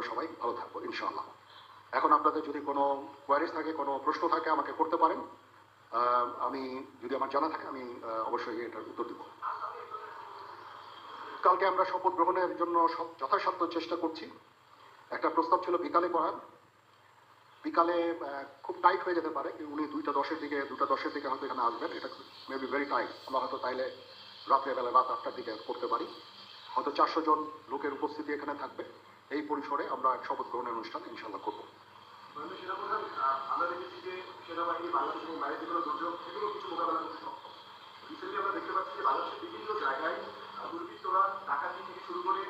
আমরা সবাই ভালো থাকব, ইনশাআল্লাহ। এখন আপনাদের যদি কোনো কোয়ারিজ থাকে, কোনো প্রশ্ন থাকে, আমাকে করতে পারেন। আমি, যদি আমার জানা থাকে, আমি অবশ্যই এটার উত্তর দেব। কালকে আমরা শপথ গ্রহণের জন্য সব যথাসাধ্য চেষ্টা করছি। একটা প্রস্তাব ছিল বিকালে করার। বিকালে খুব টাইট হয়ে যেতে পারে, উনি দুইটা দশের দিকে দুটা দশের দিকে হয়তো এখানে আসবেন। এটা মেবি ভেরি টাইট আমরা হয়তো তাইলে রাত্রেবেলা রাত আটটার দিকে করতে পারি। হয়তো চারশো জন লোকের উপস্থিতি এখানে থাকবে। এই পরিসরে আমরা এক শপথ গ্রহণের অনুষ্ঠান ইনশাল্লাহ করব। আহ, আমরা দেখেছি যে সেনাবাহিনী বাংলাদেশ এবং বাইরে যে কোনো দুর্যোগ সেগুলো কিছু মোকাবেলা করতে সক্ষম। রিসেন্টলি আমরা দেখতে পাচ্ছি যে বাংলাদেশের বিভিন্ন জায়গায় আহ, দুর্বৃত্তরা ডাকাতি থেকে শুরু করে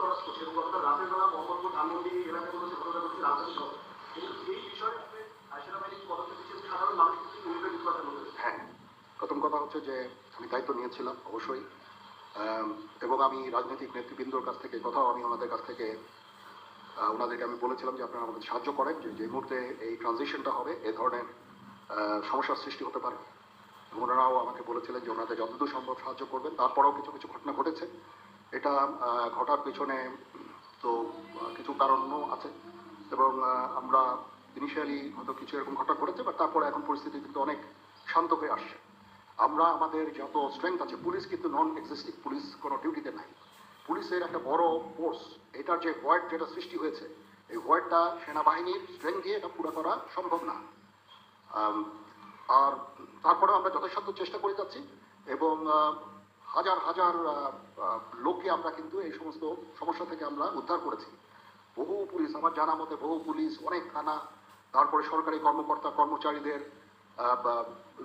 করছে এবং গতকাল রাতের বেলা মোহাম্মদপুর ধানমন্ডি এই এলাকাগুলোতে ঘটনা ঘটছে রাজধানী সহ কিন্তু এই বিষয়ে পদক্ষেপ সাধারণ হ্যাঁ প্রথম কথা হচ্ছে যে আমি দায়িত্ব নিয়েছিলাম অবশ্যই। এবং আমি রাজনৈতিক নেতৃবৃন্দর কাছ থেকে, কথাও আমি ওনাদের কাছ থেকে ওনাদেরকে আমি বলেছিলাম যে আপনারা আমাদের সাহায্য করেন যে যে মুহূর্তে এই ট্রানজিশনটা হবে, এ ধরনের সমস্যার সৃষ্টি হতে পারে। ওনারাও আমাকে বলেছিলেন যে ওনাদের যতদূর সম্ভব সাহায্য করবেন। তারপরেও কিছু কিছু ঘটনা ঘটেছে। এটা ঘটার পেছনে, তো কিছু কারণও আছে। এবং আমরা ইনিশিয়ালি হয়তো কিছু এরকম ঘটনা ঘটেছে বাট তারপরে এখন পরিস্থিতি কিন্তু অনেক শান্ত হয়ে আসছে। আমরা আমাদের যত স্ট্রেংথ আছে, পুলিশ কিন্তু নন এক্সিস্টিং পুলিশ কোনো ডিউটিতে নাই। পুলিশের একটা বড় ফোর্স এটার যে ভয়েড যেটা সৃষ্টি হয়েছে, এই হোয়াইটটা সেনাবাহিনীর স্ট্রেংথ দিয়ে এটা পুরো করা সম্ভব না। আর তারপরে আমরা যথাসাধ্য চেষ্টা করে যাচ্ছি এবং হাজার হাজার লোককে আমরা কিন্তু এই সমস্ত সমস্যা থেকে আমরা উদ্ধার করেছি। বহু পুলিশ, আমার জানা মতে বহু পুলিশ অনেক থানা তারপরে সরকারি কর্মকর্তা, কর্মচারীদের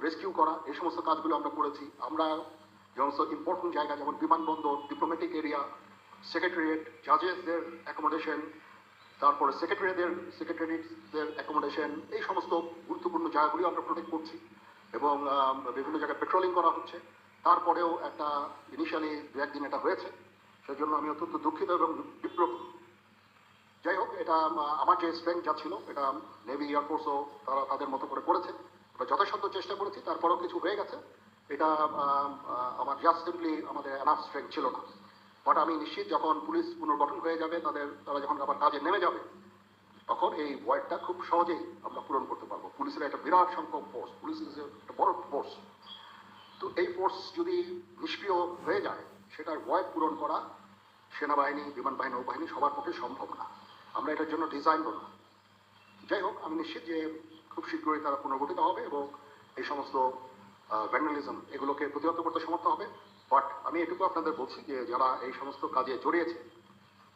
রেস্কিউ করা এই সমস্ত কাজগুলো আমরা করেছি। আমরা সমস্ত ইম্পর্টেন্ট জায়গা যেমন বিমানবন্দর ডিপ্লোম্যাটিক এরিয়া সেক্রেটারিয়েট জাজেসদের অ্যাকোমোডেশন তারপরে সেক্রেটারিদের সেক্রেটারিদের অ্যাকোমোডেশন এই সমস্ত গুরুত্বপূর্ণ জায়গাগুলি আমরা প্রোটেক্ট করছি এবং বিভিন্ন জায়গায় পেট্রোলিং করা হচ্ছে। তারপরেও একটা ইনিশিয়ালি দু একদিন এটা হয়েছে। সেজন্য আমি অত্যন্ত দুঃখিত এবং বিব্রত। যাই হোক, এটা আমার যে স্ট্রেংথ যা ছিল, এটা নেভি এয়ারফোর্সও তারা তাদের মতো করে করেছে। আমরা যথাসাধ্য চেষ্টা করেছি, তারপরেও কিছু হয়ে গেছে। এটা আমার জাস্ট সিম্পলি আমাদের এনাফ স্ট্রেংথ ছিল না। বাট আমি নিশ্চিত যখন পুলিশ পুনর্গঠন হয়ে যাবে, তাদের, তারা যখন আবার কাজে নেমে যাবে, তখন এই ভয়েডটা খুব সহজেই আমরা পূরণ করতে পারব। পুলিশের একটা বিরাট সংখ্যক ফোর্স পুলিশ একটা বড় ফোর্স তো এই ফোর্স যদি নিষ্ক্রিয় হয়ে যায়, সেটার ভয় পূরণ করা সেনাবাহিনী বিমান বাহিনী নৌবাহিনী সবার পক্ষে সম্ভব না। আমরা এটার জন্য ডিজাইন করব। যাই হোক, আমি নিশ্চিত যে খুব শীঘ্রই তারা পুনর্গঠিত হবে এবং এই সমস্ত ভ্যান্ডালিজম এগুলোকে প্রতিহত করতে সমর্থ হবে। বাট আমি এটুকু আপনাদের বলছি যে যারা এই সমস্ত কাজে জড়িয়েছে,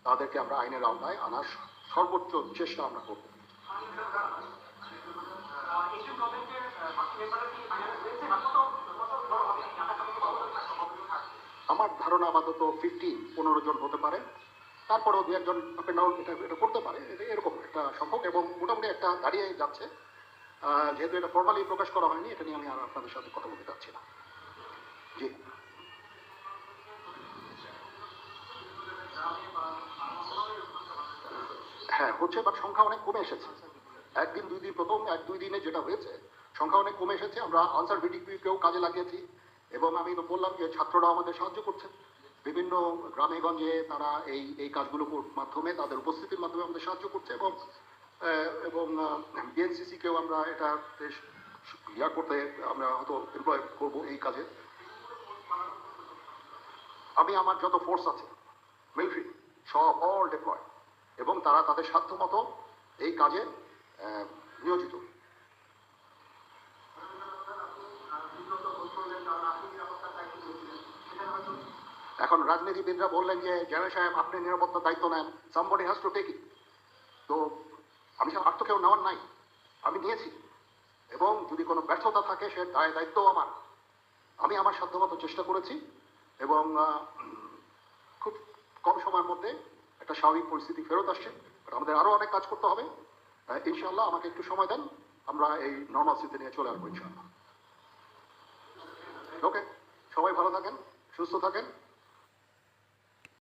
তাদেরকে আমরা আইনের আওতায় আনার সর্বোচ্চ চেষ্টা আমরা করব। আমার ধারণা আপাতত ফিফটিন পনেরো জন হতে পারে। তারপরেও দু একজন আপ ডাউন এটা এটা করতে পারে এরকম একটা সম্ভব এবং মোটামুটি একটা দাঁড়িয়ে যাচ্ছে। যেহেতু এটা ফর্মালি প্রকাশ করা হয়নি, এটা নিয়ে আমি আর আপনাদের সাথে কথা বলতে চাচ্ছি না। জি। হ্যাঁ হচ্ছে বাট সংখ্যা অনেক কমে এসেছে। একদিন, দুই দিন প্রথম, এক, দুই দিনে যেটা হয়েছে, সংখ্যা অনেক কমে এসেছে। আমরা আনসার ভিডিপিকেও কাজে লাগিয়েছি এবং আমি তো বললাম যে ছাত্ররা আমাদের সাহায্য করছে। বিভিন্ন গ্রামে গঞ্জে তারা এই এই কাজগুলো মাধ্যমে তাদের উপস্থিতির মাধ্যমে আমাদের সাহায্য করছে এবং এবং বিএনসিসিকেও আমরা এটা বেশ ইয়া করতে আমরা হয়তো এমপ্লয় করব এই কাজে। আমি আমার যত ফোর্স আছে মিলিটারি সব অল ডিপ্লয় এবং তারা তাদের সাধ্য মতো এই কাজে নিয়োজিত। এখন রাজনীতিবিদরা বললেন যে জেনারেল সাহেব, আপনি নিরাপত্তার দায়িত্ব নেন somebody has to take it তো আমি আর তো কেউ নেওয়ার নাই। আমি নিয়েছি। এবং যদি কোনো ব্যর্থতা থাকে, সে দায় দায়িত্ব আমার। আমি আমার সাধ্যমতো চেষ্টা করেছি এবং খুব কম সময়ের মধ্যে একটা স্বাভাবিক পরিস্থিতি ফেরত আসছে। আমাদের আরও অনেক কাজ করতে হবে। ইনশাল্লাহ আমাকে একটু সময় দেন। আমরা এই নর্মাল স্থিতি নিয়ে চলে আসব ইনশাল্লাহ ওকে সবাই ভালো থাকেন, সুস্থ থাকেন।